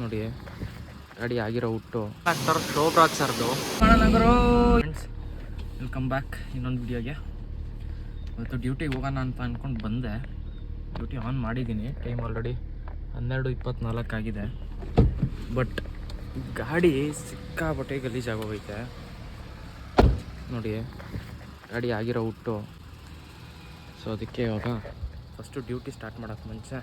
ನೋಡಿ. ಗಾಡಿ ಆಗಿರೋ ಹುಟ್ಟು. ಶೋಭರಾಜ್ ಸರ್ದು ವೆಲ್ಕಮ್ ಬ್ಯಾಕ್ ಇನ್ನೊಂದು ವಿಡಿಯೋಗೆ. ಇವತ್ತು ಡ್ಯೂಟಿಗೆ ಹೋಗೋಣ ಅಂತ ಅಂದ್ಕೊಂಡು ಬಂದೆ. ಡ್ಯೂಟಿ ಆನ್ ಮಾಡಿದ್ದೀನಿ ಟೈಮ್ ಆಲ್ರೆಡಿ ಹನ್ನೆರಡು ಇಪ್ಪತ್ನಾಲ್ಕು ಆಗಿದೆ. ಬಟ್ ಗಾಡಿ ಸಿಕ್ಕಾಪಟ್ಟೆ ಗಲೀಜಾಗೋಗೈತೆ ನೋಡಿ ಗಾಡಿ ಆಗಿರೋ ಹುಟ್ಟು. ಸೊ ಅದಕ್ಕೆ ಇವಾಗ ಫಸ್ಟು ಡ್ಯೂಟಿ ಸ್ಟಾರ್ಟ್ ಮಾಡೋಕ್ಕೆ ಮುಂಚೆ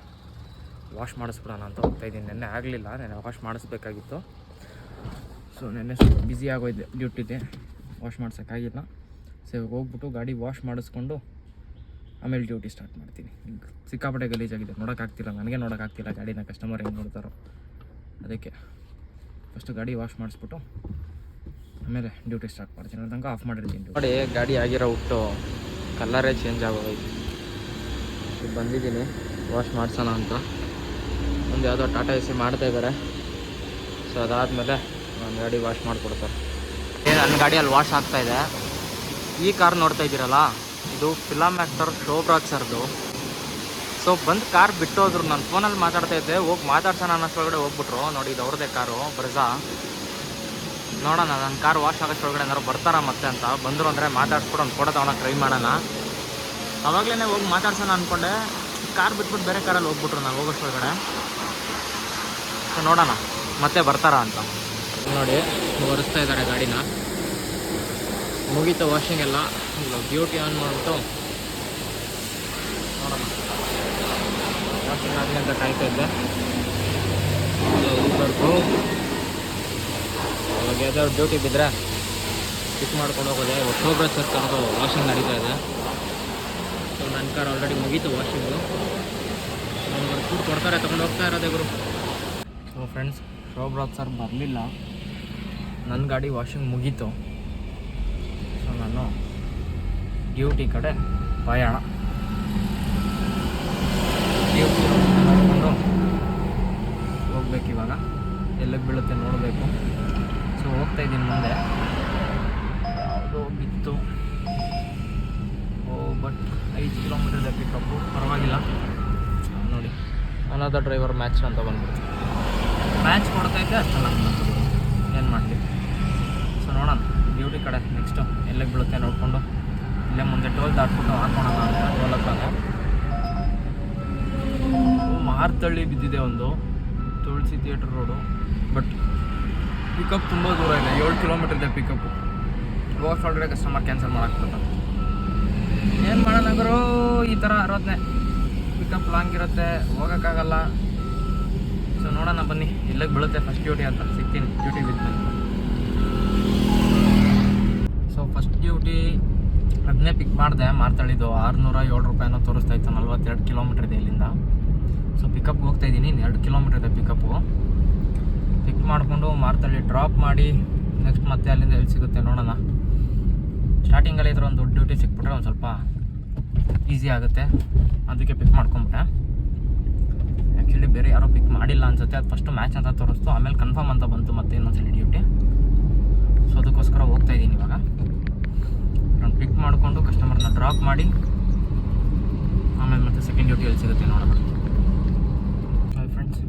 ವಾಶ್ ಮಾಡಿಸ್ಬಿಡೋಣ ಅಂತ ಹೋಗ್ತಾ ಇದ್ದೀನಿ. ನೆನ್ನೆ ಆಗಲಿಲ್ಲ, ನೆನ್ನೆ ವಾಶ್ ಮಾಡಿಸ್ಬೇಕಾಗಿತ್ತು. ಸೊ ನೆನ್ನೆ ಸ್ವಲ್ಪ ಬ್ಯುಸಿ ಆಗೋಯ್ದೆ ಡ್ಯೂಟಿದೆ ವಾಶ್ ಮಾಡ್ಸೋಕ್ಕಾಗಿಲ್ಲ. ಸೊ ಇವಾಗ ಹೋಗ್ಬಿಟ್ಟು ಗಾಡಿ ವಾಶ್ ಮಾಡಿಸ್ಕೊಂಡು ಆಮೇಲೆ ಡ್ಯೂಟಿ ಸ್ಟಾರ್ಟ್ ಮಾಡ್ತೀನಿ. ಈಗ ಸಿಕ್ಕಾಪಟ್ಟೆ ಗಲೀಜಾಗಿದೆ ನೋಡೋಕ್ಕಾಗ್ತಿಲ್ಲ ನನಗೆ ನೋಡೋಕ್ಕಾಗ್ತಿಲ್ಲ ಗಾಡಿನ ಕಸ್ಟಮರ್ ಹೆಂಗೆ ನೋಡ್ತಾರೋ. ಅದಕ್ಕೆ ಫಸ್ಟು ಗಾಡಿ ವಾಶ್ ಮಾಡಿಸ್ಬಿಟ್ಟು ಆಮೇಲೆ ಡ್ಯೂಟಿ ಸ್ಟಾರ್ಟ್ ಮಾಡ್ತೀನಿ. ಅಲ್ಲಿ ಆಫ್ ಮಾಡಿರ್ತೀನಿ ನೋಡಿ, ಗಾಡಿ ಆಗಿರೋ ಹುಟ್ಟು ಕಲ್ಲರೇ ಚೇಂಜ್ ಆಗೋಯ್ತು ಬಂದಿದ್ದೀನಿ ವಾಶ್ ಮಾಡಿಸೋಣ ಅಂತ. ಒಂದು ಯಾವುದೋ ಟಾಟಾ ಎ ಸಿ ಮಾಡ್ತಾ ಇದ್ದಾರೆ. ಸೊ ಅದಾದಮೇಲೆ ನನ್ನ ಗಾಡಿ ವಾಶ್ ಮಾಡಿಕೊಡ್ತಾರೆ. ನನ್ನ ಗಾಡಿಯಲ್ಲಿ ವಾಶ್ ಆಗ್ತಾ ಇದೆ. ಈ ಕಾರ್ ನೋಡ್ತಾ ಇದ್ದೀರಲ್ಲ, ಇದು ಫಿಲಮ್ ಆ್ಯಕ್ಟರ್ ಶೋಭ್ರಾಜ್ ಸರ್ದು. ಸೊ ಬಂದು ಕಾರ್ ಬಿಟ್ಟೋದ್ರು, ನಾನು ಫೋನಲ್ಲಿ ಮಾತಾಡ್ತಾ ಇದ್ದೆ, ಹೋಗಿ ಮಾತಾಡ್ಸೋಣ ಅನ್ನೋಷ್ಟೊಳಗಡೆ ಹೋಗ್ಬಿಟ್ರು. ನೋಡಿ, ಇದು ಅವ್ರದ್ದೇ ಕಾರು, ಬ್ರಜಾ. ನೋಡೋಣ ನನ್ನ ಕಾರ್ ವಾಶ್ ಆಗೋಷ್ಟೊಳಗಡೆ ಏನಾರು ಬರ್ತಾರ ಮತ್ತೆ ಅಂತ. ಬಂದರು ಅಂದರೆ ಮಾತಾಡ್ಸ್ಬಿಟ್ಟು ಒಂದು ಫೋಟೋ ತೊಗೊಳಕ್ಕೆ ಟ್ರೈ ಮಾಡೋಣ. ಅವಾಗಲೇ ಹೋಗಿ ಮಾತಾಡ್ಸೋಣ ಅಂದ್ಕೊಂಡೆ ಕಾರ್ ಬಿಟ್ಬಿಟ್ಟು ಬೇರೆ ಕಾರಲ್ಲಿ ಹೋಗ್ಬಿಟ್ರು ನಾನು ಹೋಗೋಷ್ಟೊಳಗಡೆ ಸೊ ನೋಡೋಣ. ಮತ್ತೆ ಬರ್ತಾರಾ ಅಂತ. ನೋಡಿ ಒರೆಸ್ತಾ ಇದ್ದಾರೆ ಗಾಡಿನ. ಮುಗೀತು ವಾಷಿಂಗ್ ಎಲ್ಲ. ಬ್ಯೂಟಿ ಆನ್ ಮಾಡ್ಬಿಟ್ಟು. ನೋಡೋಣ. ವಾಷಿಂಗ್ ಆಗಲಿ ಅಂತ ಕಾಯ್ತಾ ಇದ್ದೆ. ಇವಾಗ ಯಾವ್ದಾದ್ರು ಡ್ಯೂಟಿ ಬಿದ್ದರೆ ಪಿಕ್ ಮಾಡ್ಕೊಂಡು ಹೋಗೋದೆ. ಒಟ್ಟೊಬ್ಬರ ಸರ್ ಕರ್ದು ವಾಷಿಂಗ್ ನಡೀತಾ ಇದೆ. ನನ್ನ ಕಾರ್ ಆಲ್ರೆಡಿ ಮುಗೀತು ವಾಷಿಂಗು ಫುಡ್ ಕೂಡ ಕೊಡ್ತಾರೆ, ತೊಗೊಂಡು ಹೋಗ್ತಾ ಇರೋದೇ ಗುರು. ಸೊ ಫ್ರೆಂಡ್ಸ್ ಶೋಭರಾಜ್ ಸರ್ ಬರಲಿಲ್ಲ. ನನ್ನ ಗಾಡಿ ವಾಷಿಂಗ್ ಮುಗೀತು. ಸೊ ನಾನು ಡ್ಯೂಟಿ ಕಡೆ ಪ್ರಯಾಣ. ಡ್ಯೂಟಿ ನೋಡಿಕೊಂಡು ಹೋಗ್ಬೇಕು ಇವಾಗ. ಎಲ್ಲಿಗೆ ಬೀಳುತ್ತೆ ನೋಡಬೇಕು. ಸೊ ಹೋಗ್ತಾ ಇದ್ದೀನಿ ಮುಂದೆ. ಯಾವುದೋ ಬಿತ್ತು. ಬಟ್ ಐದು ಕಿಲೋಮೀಟರ್ ಇದೆ ಪಿಕಪ್ಪು ಪರವಾಗಿಲ್ಲ. ನೋಡಿ. ಅನಾಥ ಡ್ರೈವರ್ ಮ್ಯಾಚ್ ಅಂತ ಬಂದ್ಬಿಟ್ಟು ಮ್ಯಾಚ್ ಕೊಡ್ತೈತೆ ಅಷ್ಟಲ್ಲ ಏನು ಮಾಡ್ತೀವಿ ಸೊ ನೋಡೋಣ. ಡ್ಯೂಟಿ ಕಡೆ. ನೆಕ್ಸ್ಟು ಎಲ್ಲಿಗೆ ಬೀಳುತ್ತೆ ನೋಡಿಕೊಂಡು. ಇಲ್ಲೇ ಮುಂದೆ ಟೋಲ್ ದಾಟ್ಬಿಟ್ಟು ಹಾಕೋಣ ಅಂತ ಟೋಲ್ ಹತ್ತಾಗ ಮಾರ್ತಳ್ಳಿ ಬಿದ್ದಿದೆ ಒಂದು. Tulasi theatre road but pickup ತುಂಬ ದೂರ ಇದೆ. ಏಳು ಕಿಲೋಮೀಟರ್ ಇದೆ ಪಿಕಪ್ಪು ಹೋಗೋಷ್ಟು ಆಲ್ರೆಡಿ ಕಸ್ಟಮರ್ ಕ್ಯಾನ್ಸಲ್ ಮಾಡಾಕ್ತದೆ ಏನು ಮಾಡೋಣ ಗುರು? ಈ ಥರ ಅರವತ್ತನೇ ಪಿಕಪ್ ಲಾಂಗ್ ಇರುತ್ತೆ, ಹೋಗೋಕ್ಕಾಗಲ್ಲ. ಸೊ ನೋಡೋಣ, ಬನ್ನಿ. ಇಲ್ಲಿಗೆ ಬೀಳುತ್ತೆ ಫಸ್ಟ್ ಡ್ಯೂಟಿ ಅಂತ. ಸಿಗ್ತೀನಿ. ಡ್ಯೂಟಿ ಬಿದ್ದ ಸೊ ಫಸ್ಟ್ ಡ್ಯೂಟಿ ಅದನ್ನೇ ಪಿಕ್ ಮಾಡಿದೆ. ಮಾರ್ತಾಳಿದ್ದು ಆರುನೂರ ಏಳು ರೂಪಾಯಿನೋ ತೋರಿಸ್ತಾ ಇತ್ತು. ನಲ್ವತ್ತೆರಡು ಕಿಲೋಮೀಟ್ರ್ ಇದೆ ಇಲ್ಲಿಂದ. ಸೊ ಪಿಕಪ್ ಹೋಗ್ತಾ ಇದ್ದೀನಿ. ಎರಡು ಕಿಲೋಮೀಟ್ರ್ ಇದೆ ಪಿಕಪ್ಪು ಪಿಕ್ ಮಾಡಿಕೊಂಡು ಮಾರ್ತಳ್ಳಿ ಡ್ರಾಪ್ ಮಾಡಿ ನೆಕ್ಸ್ಟ್ ಮತ್ತೆ ಅಲ್ಲಿಂದ ಎಲ್ಲಿ ಸಿಗುತ್ತೆ ನೋಡೋಣ. ಸ್ಟಾರ್ಟಿಂಗಲ್ಲಿ ಇದ್ರೆ ಒಂದು ದೊಡ್ಡ ಡ್ಯೂಟಿ ಸಿಕ್ಬಿಟ್ರೆ ಒಂದು ಸ್ವಲ್ಪ ಈಸಿ ಆಗುತ್ತೆ. ಅದಕ್ಕೆ ಪಿಕ್ ಮಾಡ್ಕೊಂಬಿಟ್ಟೆ. ಆ್ಯಕ್ಚುಲಿ ಬೇರೆ ಯಾರೂ ಪಿಕ್ ಮಾಡಿಲ್ಲ ಅನ್ಸುತ್ತೆ. ಅದು ಫಸ್ಟು ಮ್ಯಾಚ್ ಅಂತ ತೋರಿಸ್ತು. ಆಮೇಲೆ ಕನ್ಫರ್ಮ್ ಅಂತ ಬಂತು ಮತ್ತೆ ಇನ್ನೊಂದ್ಸಲಿ ಡ್ಯೂಟಿ ಸೊ ಅದಕ್ಕೋಸ್ಕರ ಹೋಗ್ತಾ ಇದ್ದೀನಿ ಇವಾಗ. ನಾನು ಪಿಕ್ ಮಾಡಿಕೊಂಡು ಕಸ್ಟಮರ್ನ ಡ್ರಾಪ್ ಮಾಡಿ, ಆಮೇಲೆ ಮತ್ತೆ ಸೆಕೆಂಡ್ ಡ್ಯೂಟಿ ಎಲ್ಲಿ ಸಿಗುತ್ತೆ ನೋಡೋಣ. ಫ್ರೆಂಡ್ಸ್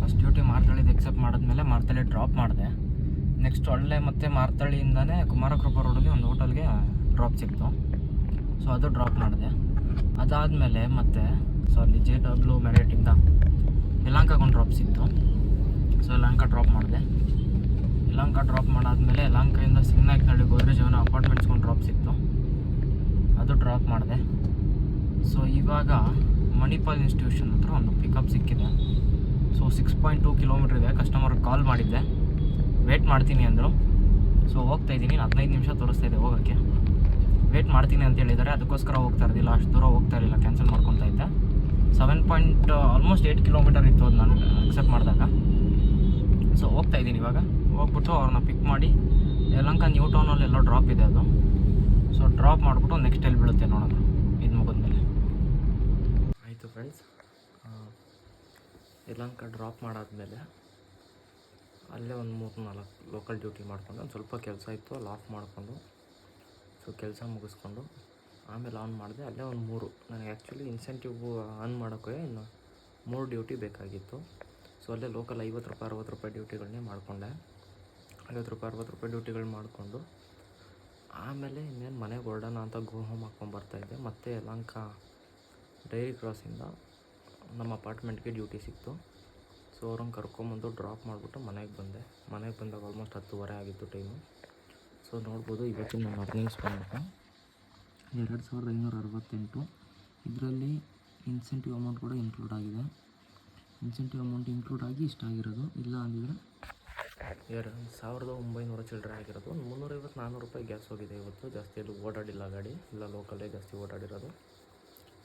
ಫಸ್ಟ್ ಡ್ಯೂಟಿ ಮಾಡ್ತಾಳಿದ್ದು ಎಕ್ಸೆಪ್ಟ್ ಮಾಡಿದ್ಮೇಲೆ ಮಾಡ್ತಾಳೆ ಡ್ರಾಪ್ ಮಾಡಿದೆ. ನೆಕ್ಸ್ಟ್ ಒಳ್ಳೆ ಮತ್ತೆ ಮಾರ್ತಳ್ಳಿಯಿಂದನೇ ಕುಮಾರಕೃಪ ರೋಡಲ್ಲಿ ಒಂದು ಹೋಟೆಲ್ಗೆ ಡ್ರಾಪ್ ಸಿಕ್ತು. ಸೊ ಅದು ಡ್ರಾಪ್ ಮಾಡಿದೆ. ಅದಾದಮೇಲೆ ಮತ್ತೆ ಸೊ ಅಲ್ಲಿ ಜೆ ಡಬ್ಲ್ಯೂ ಮೆರೇಟಿಂದ ಯಲಹಂಕಗೊಂದು ಡ್ರಾಪ್ ಸಿಕ್ತು. ಸೊ ಯಲಾಂಕ ಡ್ರಾಪ್ ಮಾಡಿದೆ. ಯಲಹಂಕ ಡ್ರಾಪ್ ಮಾಡಾದ್ಮೇಲೆ ಯಲಾಂಕಿಂದ ಸಿಂಗ್ನಾಯ್ಕನಹಳ್ಳಿ ಗೋದ್ರೇಜ್ ಅವನ ಅಪಾರ್ಟ್ಮೆಂಟ್ಸ್ಗೊಂದು ಡ್ರಾಪ್ ಸಿಕ್ತು. ಅದು ಡ್ರಾಪ್ ಮಾಡಿದೆ. ಸೊ ಇವಾಗ ಮಣಿಪಾಲ್ ಇನ್ಸ್ಟಿಟ್ಯೂಷನ್ ಹತ್ರ ಒಂದು ಪಿಕಪ್ ಸಿಕ್ಕಿದೆ. So six point two kilometre ಇದೆ. ಕಸ್ಟಮರ್ ಕಾಲ್ ಮಾಡಿದ್ದೆ. ವೇಟ್ ಮಾಡ್ತೀನಿ ಅಂದರು. ಸೊ ಹೋಗ್ತಾ ಇದ್ದೀನಿ. ಹದಿನೈದು ನಿಮಿಷ ತೋರಿಸ್ತಾ ಇದೆ ಹೋಗೋಕ್ಕೆ ವೇಟ್ ಮಾಡ್ತೀನಿ ಅಂತ ಹೇಳಿದ್ದಾರೆ. ಅದಕ್ಕೋಸ್ಕರ ಹೋಗ್ತಾ ಇರಲಿಲ್ಲ ಅಷ್ಟು ದೂರ ಹೋಗ್ತಾ ಇರಲಿಲ್ಲ. ಕ್ಯಾನ್ಸಲ್ ಮಾಡ್ಕೊತಾ ಇದ್ದೆ. Seven point almost eight kilometre ಇತ್ತು ಅದು ನಾನು ಅಕ್ಸೆಪ್ಟ್ ಮಾಡಿದಾಗ. ಸೊ ಹೋಗ್ತಾ ಇದ್ದೀನಿ ಇವಾಗ. ಹೋಗ್ಬಿಟ್ಟು ಅವ್ರನ್ನ ಪಿಕ್ ಮಾಡಿ. ಯಲಂಕ ನ್ಯೂ ಟೌನಲ್ಲಿ ಎಲ್ಲೋ ಡ್ರಾಪ್ ಇದೆ ಅದು. ಸೊ ಡ್ರಾಪ್ ಮಾಡಿಬಿಟ್ಟು ನೆಕ್ಸ್ಟ್ ಎಲ್ಲಿ ಬೀಳುತ್ತೆ ನೋಡೋಣ. ಇದು ಮುಗಿದ್ಮೇಲೆ. ಆಯಿತು ಫ್ರೆಂಡ್ಸ್ ಯಲಂಕ ಡ್ರಾಪ್ ಮಾಡಾದ್ಮೇಲೆ ಅಲ್ಲೇ ಒಂದು ಮೂರು ನಾಲ್ಕು ಲೋಕಲ್ ಡ್ಯೂಟಿ ಮಾಡ್ಕೊಂಡು ಒಂದು ಸ್ವಲ್ಪ ಕೆಲಸ ಇತ್ತು ಅಲ್ಲಿ ಆಫ್ ಮಾಡಿಕೊಂಡು ಸೊ ಕೆಲಸ ಮುಗಿಸ್ಕೊಂಡು ಆಮೇಲೆ ಆನ್ ಮಾಡಿದೆ. ಅಲ್ಲೇ ಒಂದು ಮೂರು, ನನಗೆ ಆ್ಯಕ್ಚುಲಿ ಇನ್ಸೆಂಟಿವ್ ಆನ್ ಮಾಡೋಕ್ಕೆ ಇನ್ನು ಮೂರು ಡ್ಯೂಟಿ ಬೇಕಾಗಿತ್ತು. ಸೊ ಅಲ್ಲೇ ಲೋಕಲ್ ಐವತ್ತು ರೂಪಾಯಿ, ಅರವತ್ತು ರೂಪಾಯಿ ಡ್ಯೂಟಿಗಳನ್ನೇ ಮಾಡಿಕೊಂಡೆ. ಐವತ್ತು ರೂಪಾಯಿ, ಅರವತ್ತು ರೂಪಾಯಿ ಡ್ಯೂಟಿಗಳು ಮಾಡಿಕೊಂಡು ಆಮೇಲೆ ಇನ್ನೇನು ಮನೆಗೆ ಗೋಲ್ಡನ್ ಅಂತ ಗೋ ಹೋಮ್ ಹಾಕ್ಕೊಂಬರ್ತಾಯಿದ್ದೆ ಮತ್ತೆ ಲಂಕಾ ಡೈರಿ ಕ್ರಾಸಿಂದ ನಮ್ಮ ಅಪಾರ್ಟ್ಮೆಂಟ್ಗೆ ಡ್ಯೂಟಿ ಸಿಕ್ತು. ಸೊ ಅವ್ರನ್ನ ಕರ್ಕೊಂಬಂದು ಡ್ರಾಪ್ ಮಾಡಿಬಿಟ್ಟು ಮನೆಗೆ ಬಂದೆ. ಮನೆಗೆ ಬಂದಾಗ ಆಲ್ಮೋಸ್ಟ್ ಹತ್ತುವರೆ ಆಗಿತ್ತು ಟೈಮು ಸೊ ನೋಡ್ಬೋದು ಇವತ್ತಿನ ನನ್ನ ಅರ್ನಿಂಗ್ಸ್ ಬಂದ್ಬಿಟ್ಟು ಎರಡು ಸಾವಿರದ ಐನೂರ ಅರವತ್ತೆಂಟು. ಇದರಲ್ಲಿ ಇನ್ಸೆಂಟಿವ್ ಅಮೌಂಟ್ ಕೂಡ ಇನ್ಕ್ಲೂಡ್ ಆಗಿದೆ. ಇನ್ಸೆಂಟಿವ್ ಅಮೌಂಟ್ ಇನ್ಕ್ಲೂಡ್ ಆಗಿ ಇಷ್ಟ ಆಗಿರೋದು, ಇಲ್ಲ ಅಂದಿದ್ರೆ ಎರಡು ಸಾವಿರದ ಒಂಬೈನೂರ ಚಿಲ್ಲರೆ ಆಗಿರೋದು. ಮುನ್ನೂರೈವತ್ತು ನಾನ್ನೂರು ರೂಪಾಯಿ ಗ್ಯಾಸ್ ಹೋಗಿದೆ ಇವತ್ತು. ಜಾಸ್ತಿ ಎಲ್ಲೂ ಓಡಾಡಿಲ್ಲ ಗಾಡಿ. ಇಲ್ಲ ಲೋಕಲ್ಲೇ ಜಾಸ್ತಿ ಓಡಾಡಿರೋದು.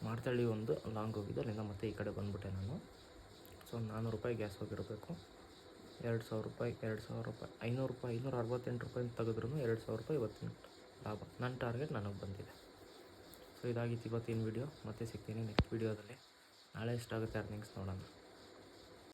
ಮಾರ್ತಳ್ಳಿ ಒಂದು ಲಾಂಗ್ ಹೋಗಿದೆ. ಅಲ್ಲಿಂದ ಮತ್ತೆ ಈ ಕಡೆ ಬಂದುಬಿಟ್ಟೆ ನಾನು. ಸೊ ನಾನ್ನೂರು ರೂಪಾಯಿ ಗ್ಯಾಸ್ ಹೋಗಿರಬೇಕು. ಎರಡು ಸಾವಿರ ರೂಪಾಯಿ, ಎರಡು ಸಾವಿರ ರೂಪಾಯಿ, ಐನೂರು ರೂಪಾಯಿ, ಐನೂರ ಅರವತ್ತೆಂಟು ರೂಪಾಯಿ ತೆಗೆದ್ರೂ ಎರಡು ಸಾವಿರ ರೂಪಾಯಿ ಇವತ್ತಿನ ಲಾಭ. ನನ್ನ ಟಾರ್ಗೆಟ್ ನನಗೆ ಬಂದಿದೆ. ಸೊ ಇದಾಗಿತ್ತು ಇವತ್ತಿನ ವೀಡಿಯೋ ಮತ್ತೆ ಸಿಗ್ತೀನಿ ನೆಕ್ಸ್ಟ್ ವೀಡಿಯೋದಲ್ಲಿ ನಾಳೆ ಎಷ್ಟಾಗುತ್ತೆ ಅರ್ನಿಂಗ್ಸ್ ನೋಡೋಣ.